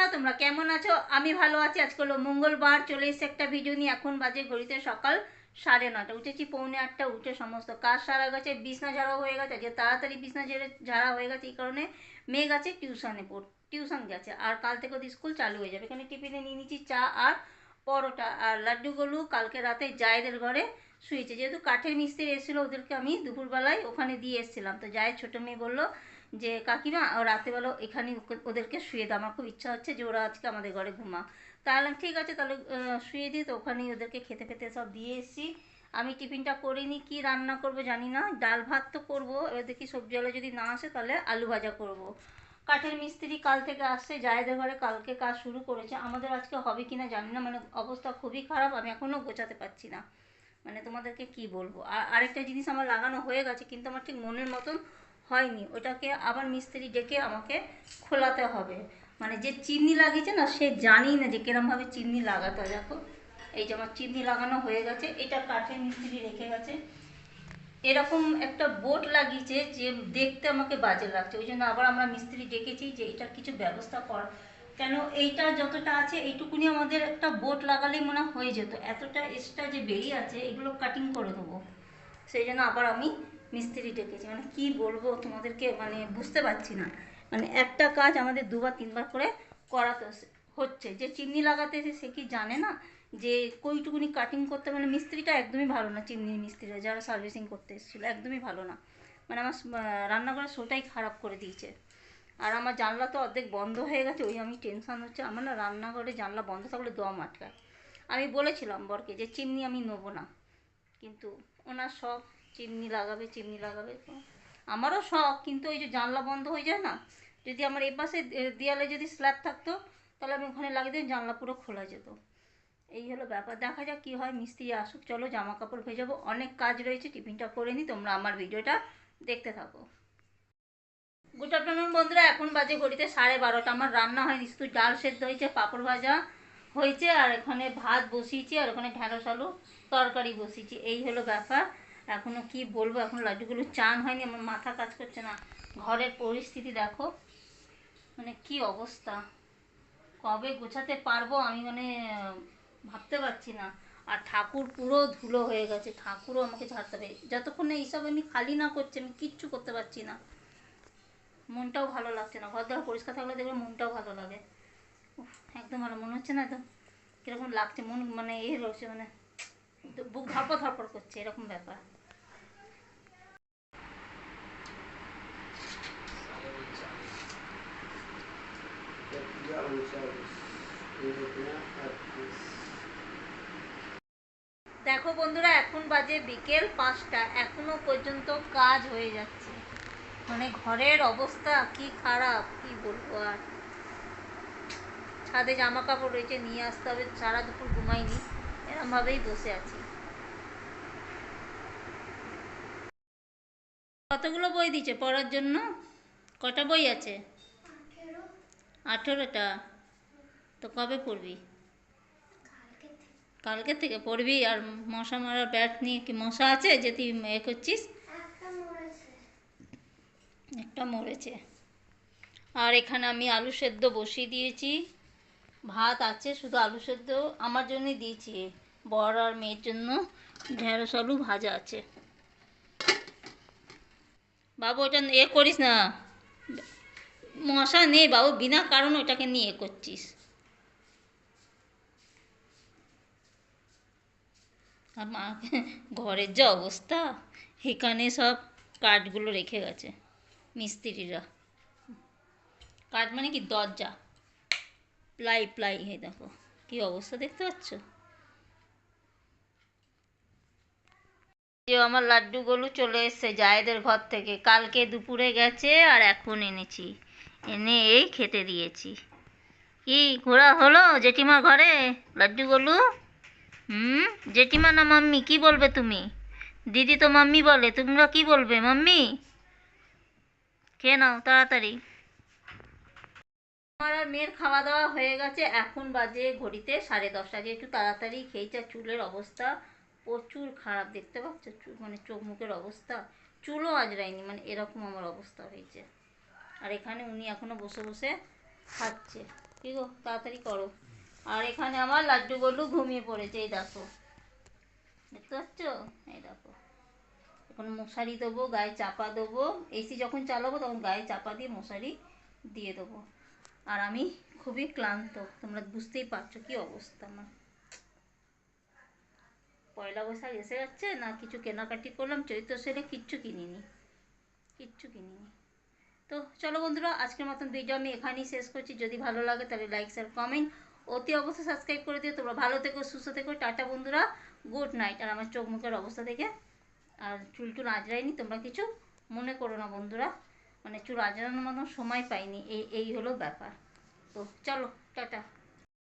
বন্ধুরা, তোমরা কেমন আছো? আমি ভালো আছি। আজকে হলো মঙ্গলবার, চলে এসে একটা ভিডিও নিয়ে। এখন বাজে ঘড়িতে সকাল সাড়ে নটা উঠেছি পৌনে আটটা। উঠে সমস্ত কাজ সারা গেছে। বিছনা ঝাড়া হয়ে গেছে। যে তাড়াতাড়ি বিছনা ঝেড়ে ঝাড়া হয়ে গেছে, এই কারণে মেয়ে গেছে টিউশনে পড় টিউশন গেছে। আর কাল থেকে ওদের স্কুল চালু হয়ে যাবে। এখানে টিফিনে নিয়ে নিচ্ছি চা আর পরোটা। আর লাড্ডুগুলো কালকে রাতে জায়েদের ঘরে শুয়েছে। যেহেতু কাঠের মিস্ত্রি এসেছিল, ওদেরকে আমি দুপুরবেলায় ওখানে দিয়ে এসেছিলাম। তো জায়ের ছোটো মেয়ে বলল যে, কাকিমা রাতেবেলা এখানে ওদেরকে শুয়ে দাও। আমার খুব ইচ্ছা হচ্ছে যে, ওরা আজকে আমাদের ঘরে ঘুমা তাহলে ঠিক আছে, তাহলে শুয়ে দিই। তো ওখানেই ওদেরকে খেতে খেতে সব দিয়ে এসেছি। আমি টিফিনটা করিনি কি রান্না করব জানি না। ডাল ভাত তো করব। এবার দেখি সবজি আলো যদি না আসে, তাহলে আলু ভাজা করব। কাঠের মিস্ত্রি কাল থেকে আসছে। জায়দের ঘরে কালকে কাজ শুরু করেছে। আমাদের আজকে হবে কিনা জানি না। মানে অবস্থা খুবই খারাপ। আমি এখনও গোছাতে পারছি না। মানে তোমাদেরকে কি বলব? আর আরেকটা জিনিস আমার লাগানো হয়ে গেছে, কিন্তু আমার ঠিক মনের মতন হয়নি। ওটাকে আবার মিস্ত্রি ডেকে আমাকে খোলাতে হবে। মানে যে চিমনি লাগিয়েছে না, সে জানি না যে কিরমভাবে চিমনি লাগাতে হয়। দেখো, এই যে আমার চিমনি লাগানো হয়ে গেছে, এটা কাঠের মিস্ত্রি রেখে গেছে। এরকম একটা বোট লাগিয়েছে যে দেখতে আমাকে বাজে লাগছে। ওই জন্য আবার আমরা মিস্ত্রি ডেকেছি যে এটার কিছু ব্যবস্থা কর। কেন এইটা যতটা আছে, এইটুকুনি আমাদের একটা বোট লাগালেই মনে হয় যেত। এতটা এক্সট্রা যে বেরিয়ে আছে, এগুলো কাটিং করে দেবো। সেই জন্য আবার আমি মিস্ত্রি ডেকেছি। মানে কি বলব তোমাদেরকে মানে বুঝতে পারছি না। মানে একটা কাজ আমাদের দুবার, তিনবার করে করাতে হচ্ছে- যে চিমনি লাগাতে সে কি জানে না? যে কইটুকুনি কাটিং করতে মানে মিস্ত্রিটা একদমই ভালো না, চিমনির মিস্ত্রিরা যারা সার্ভিসিং করতে এসেছিল, একদমই ভালো না। মানে আমার রান্নাঘরের শোটাই খারাপ করে দিয়েছে। আর আমার জানলা তো অর্ধেক বন্ধ হয়ে গেছে, ওই আমি টেনশন হচ্ছে। আমার না রান্নাঘরে জানলা বন্ধ থাকলে দম আটকায়। আমি বলেছিলাম বরকে যে, চিমনি আমি নেব না। কিন্তু ওনার শখ চিমনি লাগাবে চিমনি লাগাবে আমারও শখ, কিন্তু ওই যে জানলা বন্ধ হয়ে যায় না, যদি আমার এই পাশে দেয়ালে যদি স্ল্যাব থাকতো, তাহলে আমি ওখানে লাগিয়ে দিই জানলা পুরো খোলা যেত। এই হলো ব্যাপার, দেখা যাক কী হয়, মিস্ত্রি আসুক, চলো জামা কাপড় ভেজাবো, অনেক কাজ রয়েছে, টিফিনটা করে নিই তোমরা আমার ভিডিওটা দেখতে থাকো। গুড আফটারনুন বন্ধুরা, এখন বাজে ঘড়িতে সাড়ে বারোটা, আমার রান্না হয়নি, শুধু ডাল সেদ্ধ হয়েছে, পাঁপড় ভাজা হয়েছে, আর এখানে ভাত বসিয়েছি, আর ওখানে ঢ্যাঁড়স আলু তরকারি বসিয়েছি, এই হলো ব্যাপার। এখনও কি বলব, এখন লাড্ডুগুলো চান হয়নি, আমার মাথা কাজ করছে না। ঘরের পরিস্থিতি দেখো মানে কি অবস্থা। কবে গোছাতে পারব আমি মানে ভাবতে পারছি না। আর ঠাকুর পুরো ধুলো হয়ে গেছে, ঠাকুরও আমাকে ঝাড়তে হবে যতক্ষণ না এইসব আমি খালি না করছি, আমি কিচ্ছু করতে পারছি না। মনটাও ভালো লাগছে না, ঘর দ্বার পরিষ্কার থাকলে দেখবে মনটাও ভালো লাগে। একদম ভালো, মনে হচ্ছে না একদম কীরকম লাগছে, মন মানে এ রয়েছে মানে বুক ধরপড় ধরপড় করছে, এরকম ব্যাপার। দেখো বন্ধুরা, এখন বাজে বিকেল পাঁচটা, এখনও পর্যন্ত কাজ হয়ে যাচ্ছে। মানে ঘরের অবস্থা কি খারাপ, কি বলব আর। ছাদে জামা কাপড় রয়েছে, নিয়ে আসতে হবে সারা দুপুর ঘুমাইনি। এরমভাবেই বসে আছি। কতগুলো বই দিচ্ছে পড়ার জন্য? কটা বই আছে? আঠেরোটা? তো কবে পড়বি? কালকে থেকে। পড়বি? আর মশা মারার ব্যাট নিয়ে কি মশা আছে যে তুই এ করছিস? একটা মরেছে। আর এখানে আমি আলু সেদ্ধ বসিয়ে দিয়েছি। ভাত আছে শুধু আলু সেদ্ধ। আমার জন্যই দিয়েছি। বর আর মেয়ের জন্য ঢেঁড়স আলু ভাজা আছে। বাবু, ওটা এ করিস না। মশা নেই বাবু, বিনা কারণ ওটাকে নিয়ে করছিস। আর মা, ঘরের যে অবস্থা, এখানে সব কাঠগুলো রেখে গেছে মিস্ত্রিরা। কাঠ মানে কি? দরজা। প্লাই প্লাই হে দেখো, কি অবস্থা দেখতে পাচ্ছ? যে আমার লাড্ডুগুলো চলে এসছে জায়েদের ঘর থেকে। কালকে দুপুরে গেছে আর এখন এনেছি। এনে এই খেতে দিয়েছি। কি, ঘোরা হলো জেঠিমার ঘরে? লাড্ডুগুলো হুম? জেঠিমা না মাম্মি? কি বলবে তুমি? দিদি তো মাম্মি বলে, তোমরা কি বলবে মাম্মি? খেয়ে নাও, তাড়াতাড়ি। আমার আর মেয়ের খাওয়া দাওয়া হয়ে গেছে। এখন বাজে ঘড়িতে সাড়ে দশটা। যেহেতু তাড়াতাড়ি খেয়েছে চুলের অবস্থা প্রচুর খারাপ দেখতে পাচ্ছ? মানে চোখ মুখের অবস্থা চুলও আজরায়নি মানে এরকম আমার অবস্থা হয়েছে। আর এখানে উনি এখনও বসে বসে খাচ্ছে। কি গো, তাড়াতাড়ি করো। আর এখানে আমার লাড্ডু গোল্ডু ঘুমিয়ে পড়েছে, এই দেখো। দেখতে পাচ্ছ? এই দেখো। এখন মশারি দেবো, গায়ে চাপা দেবো। এসি যখন চালাবো তখন গায়ে চাপা দিয়ে মশারি দিয়ে দেবো। আর আমি খুবই ক্লান্ত, তোমরা বুঝতেই পারছ কি অবস্থা আমার। পয়লা বৈশাখ এসে যাচ্ছে, না কিছু কেনাকাটি করলাম, চৈত্র সেলে কিচ্ছু কিনিনি কিচ্ছু কিনিনি। তো চলো বন্ধুরা, আজকের মতন ভিডিও আমি এখানেই শেষ করছি। যদি ভালো লাগে তাহলে লাইক শেয়ার কমেন্ট অতি অবশ্যই সাবস্ক্রাইব করে দিও। তোমরা ভালো থেকো, সুস্থ থেকো, টাটা বন্ধুরা গুড নাইট আর আমার চোখ মুখের অবস্থা দেখে, আর চুল টুল আজরাইনি তোমরা কিছু মনে করো না বন্ধুরা। মানে চুল আজরানোর মতন সময় পাইনি, এই এই হলো ব্যাপার। তো চলো, টাটা।